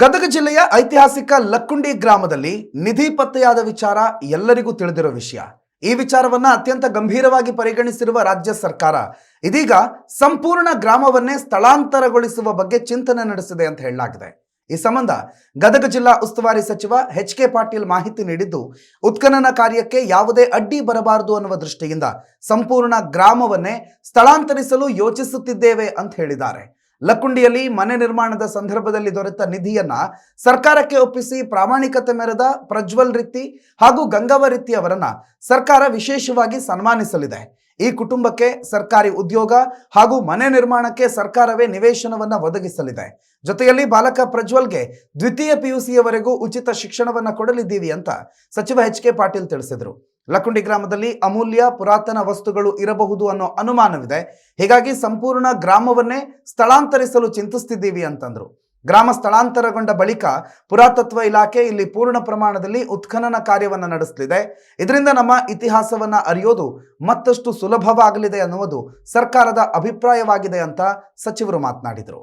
ಗದಗ ಜಿಲ್ಲೆಯ ಐತಿಹಾಸಿಕ ಲಕ್ಕುಂಡಿ ಗ್ರಾಮದಲ್ಲಿ ನಿಧಿ ಪತ್ತೆಯಾದ ವಿಚಾರ ಎಲ್ಲರಿಗೂ ತಿಳಿದಿರೋ ವಿಷಯ. ಈ ವಿಚಾರವನ್ನ ಅತ್ಯಂತ ಗಂಭೀರವಾಗಿ ಪರಿಗಣಿಸಿರುವ ರಾಜ್ಯ ಸರ್ಕಾರ ಇದೀಗ ಸಂಪೂರ್ಣ ಗ್ರಾಮವನ್ನೇ ಸ್ಥಳಾಂತರಗೊಳಿಸುವ ಬಗ್ಗೆ ಚಿಂತನೆ ನಡೆಸಿದೆ ಅಂತ ಹೇಳಲಾಗಿದೆ. ಈ ಸಂಬಂಧ ಗದಗ ಜಿಲ್ಲಾ ಉಸ್ತುವಾರಿ ಸಚಿವ ಎಚ್ ಕೆ ಪಾಟೀಲ್ ಮಾಹಿತಿ ನೀಡಿದ್ದು, ಉತ್ಖನನ ಕಾರ್ಯಕ್ಕೆ ಯಾವುದೇ ಅಡ್ಡಿ ಬರಬಾರದು ಅನ್ನುವ ದೃಷ್ಟಿಯಿಂದ ಸಂಪೂರ್ಣ ಗ್ರಾಮವನ್ನೇ ಸ್ಥಳಾಂತರಿಸಲು ಯೋಚಿಸುತ್ತಿದ್ದೇವೆ ಅಂತ ಹೇಳಿದ್ದಾರೆ. ಲಕ್ಕುಂಡಿಯಲ್ಲಿ ಮನೆ ನಿರ್ಮಾಣದ ಸಂದರ್ಭದಲ್ಲಿ ದೊರೆತ ನಿಧಿಯನ್ನ ಸರ್ಕಾರಕ್ಕೆ ಒಪ್ಪಿಸಿ ಪ್ರಾಮಾಣಿಕತೆ ಮೆರೆದ ಪ್ರಜ್ವಲ್ ರಿತ್ತಿ ಹಾಗೂ ಗಂಗವ ರಿತ್ತಿ ಅವರನ್ನ ಸರ್ಕಾರ ವಿಶೇಷವಾಗಿ ಸನ್ಮಾನಿಸಲಿದೆ. ಈ ಕುಟುಂಬಕ್ಕೆ ಸರ್ಕಾರಿ ಉದ್ಯೋಗ ಹಾಗೂ ಮನೆ ನಿರ್ಮಾಣಕ್ಕೆ ಸರ್ಕಾರವೇ ನಿವೇಶನವನ್ನ ಒದಗಿಸಲಿದೆ. ಜೊತೆಯಲ್ಲಿ ಬಾಲಕ ಪ್ರಜ್ವಲ್ಗೆ ದ್ವಿತೀಯ ಪಿಯುಸಿಯವರೆಗೂ ಉಚಿತ ಶಿಕ್ಷಣವನ್ನ ಕೊಡಲಿದ್ದೀವಿ ಅಂತ ಸಚಿವ ಎಚ್ ಕೆ ಪಾಟೀಲ್ ತಿಳಿಸಿದರು. ಲಕ್ಕುಂಡಿ ಗ್ರಾಮದಲ್ಲಿ ಅಮೂಲ್ಯ ಪುರಾತನ ವಸ್ತುಗಳು ಇರಬಹುದು ಅನ್ನೋ ಅನುಮಾನವಿದೆ. ಹೀಗಾಗಿ ಸಂಪೂರ್ಣ ಗ್ರಾಮವನ್ನೇ ಸ್ಥಳಾಂತರಿಸಲು ಚಿಂತಿಸ್ತಿದ್ದೀವಿ ಅಂತಂದ್ರು. ಗ್ರಾಮ ಸ್ಥಳಾಂತರಗೊಂಡ ಬಳಿಕ ಪುರಾತತ್ವ ಇಲಾಖೆ ಇಲ್ಲಿ ಪೂರ್ಣ ಪ್ರಮಾಣದಲ್ಲಿ ಉತ್ಖನನ ಕಾರ್ಯವನ್ನು ನಡೆಸಲಿದೆ. ಇದರಿಂದ ನಮ್ಮ ಇತಿಹಾಸವನ್ನ ಅರಿಯೋದು ಮತ್ತಷ್ಟು ಸುಲಭವಾಗಲಿದೆ ಅನ್ನುವುದು ಸರ್ಕಾರದ ಅಭಿಪ್ರಾಯವಾಗಿದೆ ಅಂತ ಸಚಿವರು ಮಾತನಾಡಿದರು.